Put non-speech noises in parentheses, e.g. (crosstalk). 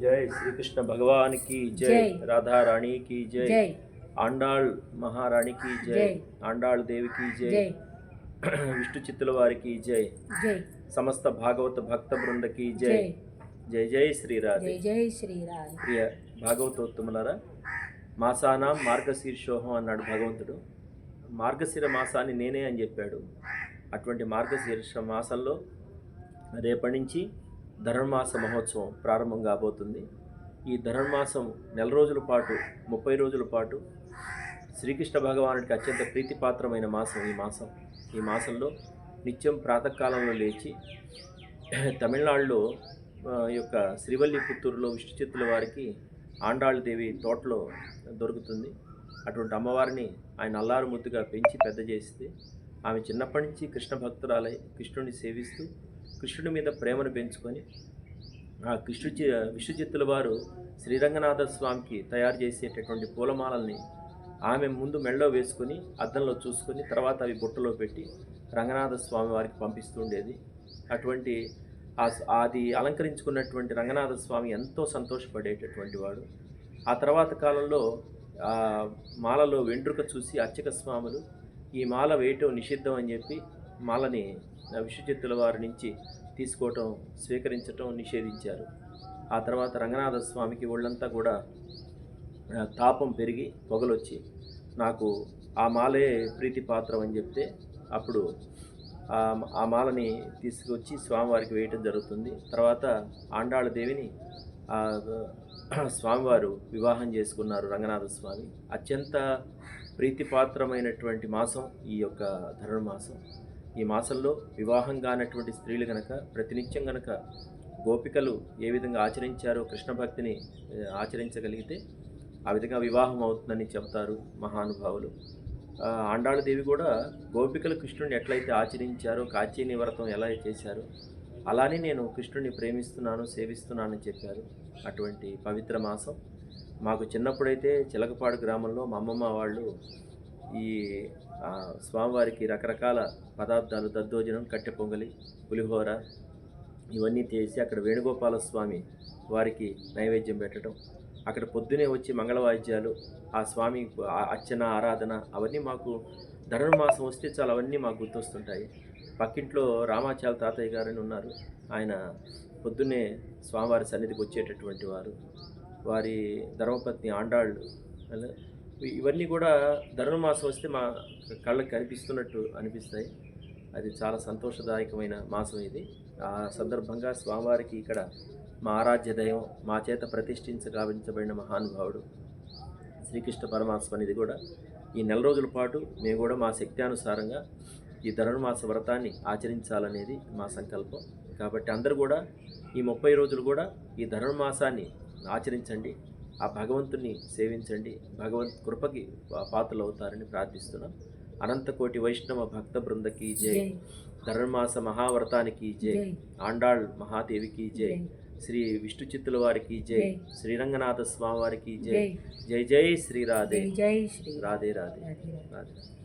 జై శ్రీకృష్ణ భగవాన్కి జై జై. రాధా రాణి కి జై. ఆండాళ్ మహారాణి కి జై. ఆండాళ్ దేవి కి జై. (clears throat) విష్ణు చిత్తుల వారికి జై జై. సమస్త భాగవత భక్త బృందకి జై. జై. జై శ్రీరాధే జై శ్రీరామ్ ప్రియ భాగవతోత్తములారా మాసానాం మార్గశీర్షోహం అన్నాడు భగవంతుడు. మార్గశిర మాసాన్ని నేనే అని చెప్పాడు. అటువంటి మార్గశీర్ష మాసంలో రేపటి నుంచి ధనుర్మాస మహోత్సవం ప్రారంభం కాబోతుంది. ఈ ధనుర్మాసం నెల రోజుల పాటు ముప్పై రోజుల పాటు శ్రీకృష్ణ భగవానుడికి అత్యంత ప్రీతిపాత్రమైన మాసం ఈ మాసం. ఈ మాసంలో నిత్యం ప్రాతకాలంలో లేచి తమిళనాడులో ఈ యొక్క శ్రీవల్లి పుత్తూరులో విష్ణు చేతుల వారికి ఆండాళ్ళ దేవి తోటలో దొరుకుతుంది. అటువంటి అమ్మవారిని ఆయన అల్లారు ముద్దుగా పెంచి పెద్ద చేస్తే ఆమె చిన్నప్పటి నుంచి కృష్ణ భక్తురాలై కృష్ణుని సేవిస్తూ కృష్ణుడి మీద ప్రేమను పెంచుకొని ఆ కృష్ణు విశ్వజిత్తుల వారు శ్రీరంగనాథ స్వామికి తయారు చేసేటటువంటి పూలమాలల్ని ఆమె ముందు మెళ్ళలో వేసుకొని అద్దంలో చూసుకొని తర్వాత అవి బుట్టలో పెట్టి రంగనాథ స్వామి వారికి పంపిస్తుండేది. అటువంటి అది అలంకరించుకున్నటువంటి రంగనాథ స్వామి ఎంతో సంతోషపడేటటువంటి వాడు. ఆ తర్వాత కాలంలో మాలలో వెంట్రుక చూసి అర్చక స్వాములు ఈ మాల వేయటం నిషిద్ధం అని చెప్పి మాలని విశ్వజిత్తుల వారి నుంచి తీసుకోవటం స్వీకరించటం నిషేధించారు. ఆ తర్వాత రంగనాథ స్వామికి ఒళ్ళంతా కూడా తాపం పెరిగి పొగలొచ్చి నాకు ఆ మాలే ప్రీతి పాత్రం అని చెప్తే అప్పుడు ఆ మాలని తీసుకొచ్చి స్వామివారికి వేయటం జరుగుతుంది. తర్వాత ఆండాళ్ళ దేవిని స్వామివారు వివాహం చేసుకున్నారు రంగనాథ స్వామి అత్యంత ప్రీతిపాత్రమైనటువంటి మాసం ఈ యొక్క ధనుర్మాసం. ఈ మాసంలో వివాహం కానటువంటి స్త్రీలు గనక ప్రతినిత్యం గనక గోపికలు ఏ విధంగా ఆచరించారో కృష్ణ భక్తిని ఆచరించగలిగితే ఆ విధంగా వివాహం అవుతుందని చెప్తారు మహానుభావులు. ఆండాళదేవి కూడా గోపికలు కృష్ణుడిని ఎట్లయితే ఆచరించారో కాచీని వ్రతం ఎలా చేశారో అలానే నేను కృష్ణుడిని ప్రేమిస్తున్నాను సేవిస్తున్నానని చెప్పారు అటువంటి పవిత్ర మాసం. మాకు చిన్నప్పుడైతే చిలకపాడు గ్రామంలో మా అమ్మమ్మ వాళ్ళు ఈ స్వామివారికి రకరకాల పదార్థాలు దద్దోజనం కట్టె పొంగలి పులిహోర ఇవన్నీ చేసి అక్కడ వేణుగోపాల స్వామి వారికి నైవేద్యం పెట్టడం. అక్కడ పొద్దునే వచ్చి మంగళవాద్యాలు ఆ స్వామి ఆ అర్చన ఆరాధన అవన్నీ మాకు ధనుర్మాసం వస్తే చాలా అవన్నీ మాకు గుర్తొస్తుంటాయి. పక్కింట్లో రామాచాల తాతయ్య గారని ఉన్నారు. ఆయన పొద్దున్నే స్వామివారి సన్నిధికి వచ్చేటటువంటి వారు. వారి ధర్మపత్ని ఆండాళ్ళు అలా ఇవన్నీ కూడా ధనుర్మాసం వస్తే మా కళ్ళకి కనిపిస్తున్నట్టు అనిపిస్తాయి. అది చాలా సంతోషదాయకమైన మాసం ఇది. ఆ సందర్భంగా స్వామివారికి ఇక్కడ మా ఆరాధ్య దైవం మా చేత ప్రతిష్ఠించ గావించబడిన మహానుభావుడు శ్రీకృష్ణ పరమాత్మ అనేది కూడా ఈ నెల రోజుల పాటు మేము కూడా మా శక్త్యానుసారంగా ఈ ధనుర్మాస వ్రతాన్ని ఆచరించాలనేది మా సంకల్పం. కాబట్టి అందరూ కూడా ఈ ముప్పై రోజులు కూడా ఈ ధనుర్మాసాన్ని ఆచరించండి. ఆ భగవంతుని సేవించండి. భగవంత్ కృపకి పాత్రలు అవుతారని ప్రార్థిస్తున్నాం. అనంతకోటి వైష్ణవ భక్త బృందకి జై. ధనుర్మాస మహావ్రతానికి జై. ఆండాళ్ మహాదేవికి జై. జై. శ్రీ విష్ణు చిత్తుల వారికి జై. శ్రీరంగనాథ స్వామి వారికి జై. జై. జై జై శ్రీ రాధే. జై జై శ్రీ రాధే రాధే. రాధే రాధే. రాధే.